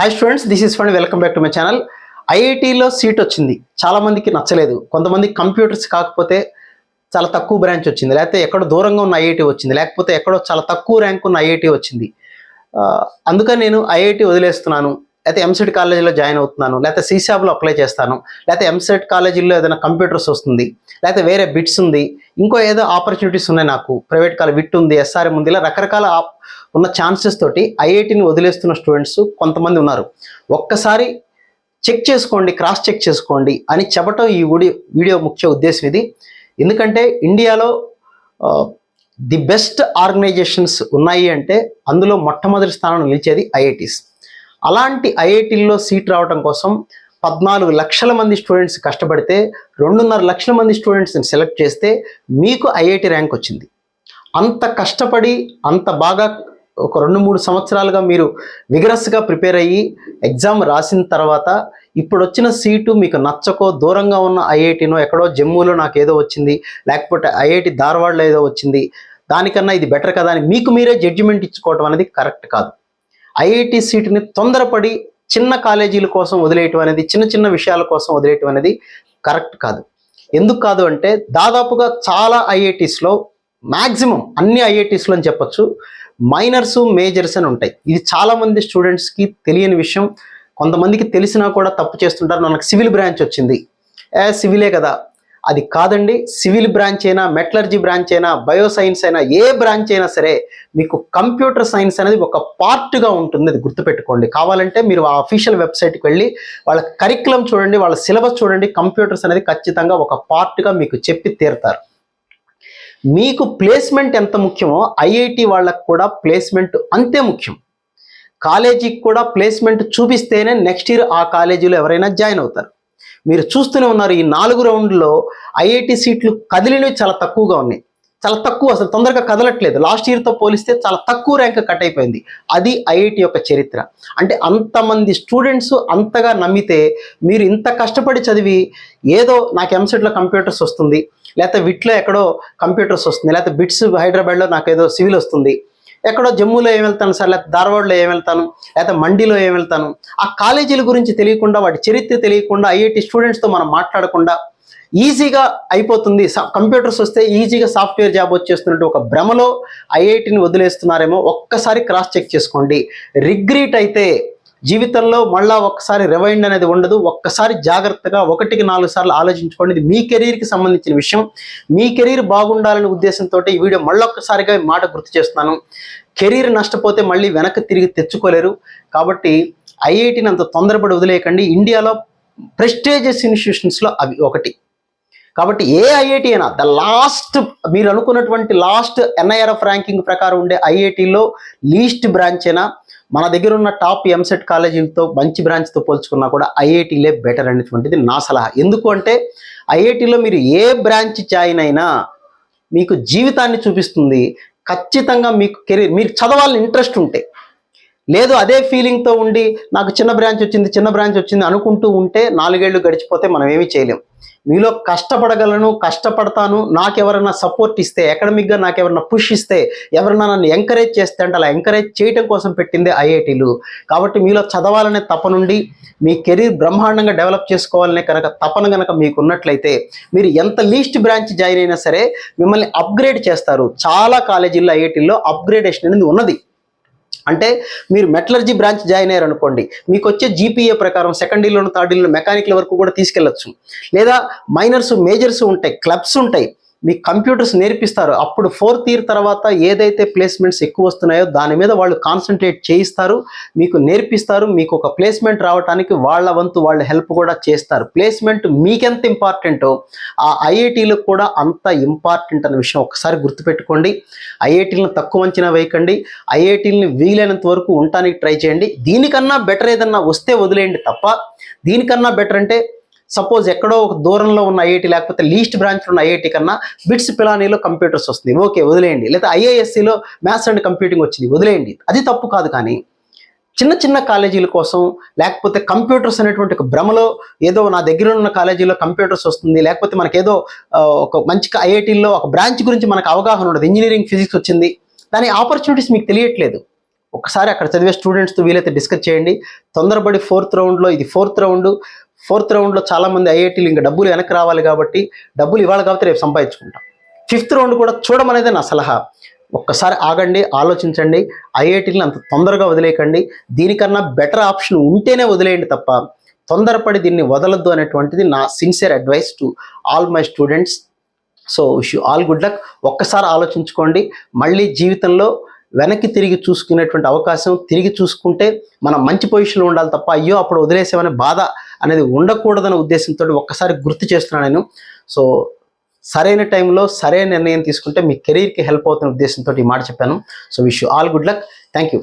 Hi students this is fund welcome back to my channel ఐఐటీలో seat వచ్చింది. చాలామందికి నచ్చలేదు. కొంతమంది కంప్యూటర్స్ కాకపోతే చాలా తక్కువ బ్రాంచ్ వచ్చింది. లేకపోతే ఎక్కడో దూరంగా ఉన్న ఐఐటి వచ్చింది. లేకపోతే ఎక్కడో చాలా తక్కువ ర్యాంక్ ఉన్న ఐఐటి వచ్చింది. అందుకని నేను ఐఐటి వదిలేస్తున్నాను. లేకపోతే ఎంసెట్ కాలేజీలో జాయిన్ అవుతున్నాను. లేకపోతే సీసాబ్లో అప్లై చేస్తాను. లేకపోతే ఎంసెట్ కాలేజీలో ఏదైనా కంప్యూటర్స్ వస్తుంది. లేకపోతే వేరే బిట్స్ ఉంది. ఇంకో ఏదో ఆపర్చునిటీస్ ఉన్నాయి నాకు. ప్రైవేట్ కాలేజ్ విట్ ఉంది ఎస్ఆర్ఎం ఉంది. ఇలా రకరకాల ఉన్న ఛాన్సెస్ తోటి ఐఐటిని వదిలేస్తున్న స్టూడెంట్స్ కొంతమంది ఉన్నారు. ఒక్కసారి చెక్ చేసుకోండి క్రాస్ చెక్ చేసుకోండి అని చెప్పటం ఈ వీడియో వీడియో ముఖ్య ఉద్దేశం ఇది. ఎందుకంటే ఇండియాలో ది బెస్ట్ ఆర్గనైజేషన్స్ ఉన్నాయి అంటే అందులో మొట్టమొదటి స్థానం నిలిచేది ఐఐటీస్ అలాంటి ఐఐటీల్లో సీట్ రావడం కోసం పద్నాలుగు లక్షల మంది స్టూడెంట్స్ కష్టపడితే రెండున్నర లక్షల మంది స్టూడెంట్స్ని సెలెక్ట్ చేస్తే మీకు ఐఐటి ర్యాంక్ వచ్చింది. అంత కష్టపడి అంత బాగా ఒక రెండు మూడు సంవత్సరాలుగా మీరు విగరస్గా ప్రిపేర్ అయ్యి ఎగ్జామ్ రాసిన తర్వాత ఇప్పుడు వచ్చిన సీటు మీకు నచ్చకో దూరంగా ఉన్న ఐఐటినో ఎక్కడో జమ్మూలో నాకు ఏదో వచ్చింది లేకపోతే ఐఐటి ధార్వాడ్లో ఏదో వచ్చింది దానికన్నా ఇది బెటర్ కదా అని మీకు మీరే జడ్జిమెంట్ ఇచ్చుకోవడం అనేది కరెక్ట్ కాదు. ఐఐటి సీటుని తొందరపడి చిన్న కాలేజీల కోసం వదిలేయటం అనేది చిన్న చిన్న విషయాల కోసం వదిలేయటం అనేది కరెక్ట్ కాదు. ఎందుకు కాదు అంటే దాదాపుగా చాలా ఐఐటీస్లో మ్యాక్సిమం అన్ని ఐఐటీస్లో అని చెప్పొచ్చు మైనర్స్ మేజర్స్ అని ఉంటాయి. ఇది చాలామంది స్టూడెంట్స్కి తెలియని విషయం. కొంతమందికి తెలిసినా కూడా తప్పు చేస్తుంటారు. నాకు సివిల్ బ్రాంచ్ వచ్చింది. ఏ సివిలే కదా. అది కాదండి సివిల్ బ్రాంచ్ అయినా మెటలర్జీ బ్రాంచ్ అయినా బయో సైన్స్ అయినా ఏ బ్రాంచ్ అయినా సరే మీకు కంప్యూటర్ సైన్స్ అనేది ఒక పార్ట్గా ఉంటుంది అది గుర్తుపెట్టుకోండి. కావాలంటే మీరు ఆ అఫీషియల్ వెబ్సైట్కి వెళ్ళి వాళ్ళ కరికులం చూడండి వాళ్ళ సిలబస్ చూడండి కంప్యూటర్స్ అనేది ఖచ్చితంగా ఒక పార్ట్గా మీకు చెప్పి తీరుతారు. మీకు ప్లేస్మెంట్ ఎంత ముఖ్యమో ఐఐటి వాళ్ళకు కూడా ప్లేస్మెంట్ అంతే ముఖ్యం. కాలేజీకి కూడా ప్లేస్మెంట్ చూపిస్తేనే నెక్స్ట్ ఇయర్ ఆ కాలేజీలో ఎవరైనా జాయిన్ అవుతారు. మీరు చూస్తూనే ఉన్నారు ఈ నాలుగు రౌండ్లో ఐఐటి సీట్లు కదిలినవి చాలా తక్కువగా ఉన్నాయి. చాలా తక్కువ అసలు తొందరగా కదలట్లేదు. లాస్ట్ ఇయర్తో పోలిస్తే చాలా తక్కువ ర్యాంక్ కట్ అయిపోయింది. అది ఐఐటి యొక్క చరిత్ర. అంటే అంతమంది స్టూడెంట్స్ అంతగా నమ్మితే మీరు ఇంత కష్టపడి చదివి ఏదో నాకు ఎంసెట్లో కంప్యూటర్స్ వస్తుంది లేకపోతే విట్లో ఎక్కడో కంప్యూటర్స్ వస్తుంది లేకపోతే బిట్స్ హైదరాబాద్లో నాకు ఏదో సివిల్ వస్తుంది ఎక్కడో జమ్మూలో ఏం వెళ్తాను సార్? లేకపోతే ధార్వాడ్లో ఏం వెళ్తాను లేకపోతే మండిలో ఏం వెళ్తాను? ఆ కాలేజీల గురించి తెలియకుండా వాటి చరిత్ర తెలియకుండా ఐఐటి స్టూడెంట్స్తో మనం మాట్లాడకుండా ఈజీగా అయిపోతుంది. కంప్యూటర్స్ వస్తే ఈజీగా సాఫ్ట్వేర్ జాబ్ వచ్చేస్తున్నట్టు ఒక భ్రమలో ఐఐటిని వదిలేస్తున్నారేమో ఒక్కసారి క్రాస్ చెక్ చేసుకోండి. రిగ్రీట్ అయితే జీవితంలో మళ్ళా ఒక్కసారి రివైండ్ అనేది ఉండదు. ఒక్కసారి జాగ్రత్తగా ఒకటికి నాలుగు సార్లు ఆలోచించుకోండి. ఇది మీ కెరీర్కి సంబంధించిన విషయం. మీ కెరీర్ బాగుండాలనే ఉద్దేశంతో ఈ వీడియో మళ్ళొక్కసారిగా మాట గుర్తు చేస్తున్నాను. కెరీర్ నష్టపోతే మళ్ళీ వెనక్కి తిరిగి తెచ్చుకోలేరు. కాబట్టి ఐఐటిని అంత తొందరపడి వదిలేయకండి. ఇండియాలో ప్రెస్టేజియస్ ఇన్స్టిట్యూషన్స్లో అవి ఒకటి. కాబట్టి ఏ ఐఐటి అయినా ద లాస్ట్ మీరు అనుకున్నటువంటి లాస్ట్ ఎన్ఐఆర్ఎఫ్ ర్యాంకింగ్ ప్రకారం ఉండే ఐఐటిలో లీస్ట్ బ్రాంచ్ అయినా మన దగ్గర ఉన్న టాప్ ఎంసెట్ కాలేజీలతో మంచి బ్రాంచ్తో పోల్చుకున్నా కూడా ఐఐటీలే బెటర్ అనేటువంటిది నా సలహా. ఎందుకు అంటే ఐఐటీలో మీరు ఏ బ్రాంచ్ జాయిన్ అయినా మీకు జీవితాన్ని చూపిస్తుంది. ఖచ్చితంగా మీకు కెరీర్ మీరు చదవాలని ఇంట్రెస్ట్ ఉంటే. లేదు అదే ఫీలింగ్తో ఉండి నాకు చిన్న బ్రాంచ్ వచ్చింది చిన్న బ్రాంచ్ వచ్చింది అనుకుంటూ ఉంటే నాలుగేళ్ళు గడిచిపోతే మనం ఏమీ చేయలేం. మీలో కష్టపడగలను కష్టపడతాను నాకెవరైనా సపోర్ట్ ఇస్తే ఎకడమిక్గా నాకెవరైనా పుష్ ఇస్తే ఎవరైనా నన్ను ఎంకరేజ్ చేస్తే అంటే అలా ఎంకరేజ్ చేయటం కోసం పెట్టింది ఐఐటీలు. కాబట్టి మీలో చదవాలనే తపనుండి మీ కెరీర్ బ్రహ్మాండంగా డెవలప్ చేసుకోవాలనే కనుక తపన కనుక మీకు ఉన్నట్లయితే మీరు ఎంత లీస్ట్ బ్రాంచ్ జాయిన్ అయినా సరే మిమ్మల్ని అప్గ్రేడ్ చేస్తారు. చాలా కాలేజీల్లో ఐఐటీల్లో అప్గ్రేడేషన్ అనేది ఉన్నది. అంటే మీరు మెటలర్జీ బ్రాంచ్ జాయిన్ అయ్యారు అనుకోండి మీకు వచ్చే జీపీఏ ప్రకారం సెకండ్ ఇయర్లోను థర్డ్ ఇయర్లో మెకానిక్ల వరకు కూడా తీసుకెళ్ళొచ్చు లేదా మైనర్స్ మేజర్స్ ఉంటాయి క్లబ్స్ ఉంటాయి. మీకు కంప్యూటర్స్ నేర్పిస్తారు. అప్పుడు ఫోర్త్ ఇయర్ తర్వాత ఏదైతే ప్లేస్మెంట్స్ ఎక్కువ వస్తున్నాయో దాని మీద వాళ్ళు కాన్సన్ట్రేట్ చేయిస్తారు. మీకు నేర్పిస్తారు. మీకు ఒక ప్లేస్మెంట్ రావడానికి వాళ్ళ వంతు వాళ్ళ హెల్ప్ కూడా చేస్తారు. ప్లేస్మెంట్ మీకెంత ఇంపార్టెంటో ఆ ఐఐటీలకు కూడా అంత ఇంపార్టెంట్ అనే విషయం ఒకసారి గుర్తుపెట్టుకోండి. ఐఐటీలను తక్కువ అంచనా వేయకండి. ఐఐటీలని వీలైనంత వరకు ఉండటానికి ట్రై చేయండి. దీనికన్నా బెటర్ ఏదన్నా వస్తే వదిలేయండి తప్ప. దీనికన్నా బెటర్ అంటే సపోజ్ ఎక్కడో ఒక దూరంలో ఉన్న ఐఐటి లేకపోతే లీస్ట్ బ్రాంచ్లో ఉన్న ఐఐటి కన్నా బిట్స్ పిలానీలో కంప్యూటర్స్ వస్తుంది. ఓకే వదిలేయండి. లేదా ఐఐఎస్సిలో మ్యాథ్స్ అండ్ కంప్యూటింగ్ వచ్చింది. వదిలేయండి. అది తప్పు కాదు కానీ చిన్న చిన్న కాలేజీల కోసం లేకపోతే కంప్యూటర్స్ అనేటువంటి ఒక భ్రమలో ఏదో నా దగ్గర ఉన్న కాలేజీలో కంప్యూటర్స్ వస్తుంది. లేకపోతే మనకేదో ఏదో ఒక మంచి ఐఐటీల్లో ఒక బ్రాంచ్ గురించి మనకు అవగాహన ఉండదు. ఇంజనీరింగ్ ఫిజిక్స్ వచ్చింది. దాని ఆపర్చునిటీస్ మీకు తెలియట్లేదు. ఒకసారి అక్కడ చదివే స్టూడెంట్స్తో వీలైతే డిస్కస్ చేయండి. తొందరపడి ఫోర్త్ రౌండ్లో ఇది ఫోర్త్ రౌండ్ ఫోర్త్ రౌండ్లో చాలామంది ఐఐటీలు ఇంకా డబ్బులు వెనక్కి రావాలి కాబట్టి డబ్బులు ఇవాళ కాబట్టి రేపు సంపాదించుకుంటాం. ఫిఫ్త్ రౌండ్ కూడా చూడమనేదే నా సలహా. ఒక్కసారి ఆగండి ఆలోచించండి ఐఐటీలను అంత తొందరగా వదిలేయకండి. దీనికన్నా బెటర్ ఆప్షన్ ఉంటేనే వదిలేయండి తప్ప తొందరపడి దీన్ని వదలొద్దు అనేటువంటిది నా sincere advice to all my students. So wish all good luck. ఒక్కసారి ఆలోచించుకోండి. మళ్ళీ జీవితంలో వెనక్కి తిరిగి చూసుకునేటువంటి అవకాశం తిరిగి చూసుకుంటే మనం మంచి పొజిషన్లో ఉండాలి తప్ప అయ్యో అప్పుడు వదిలేసామనే బాధ. అనేది ఉండకూడదనే ఉద్దేశంతో ఒక్కసారి గుర్తు చేస్తున్నాను నేను. సో సరైన టైంలో సరైన నిర్ణయం తీసుకుంటే మీ కెరీర్కి హెల్ప్ అవుతున్న ఉద్దేశంతో ఈ మాట చెప్పాను. So wish all good luck. Thank you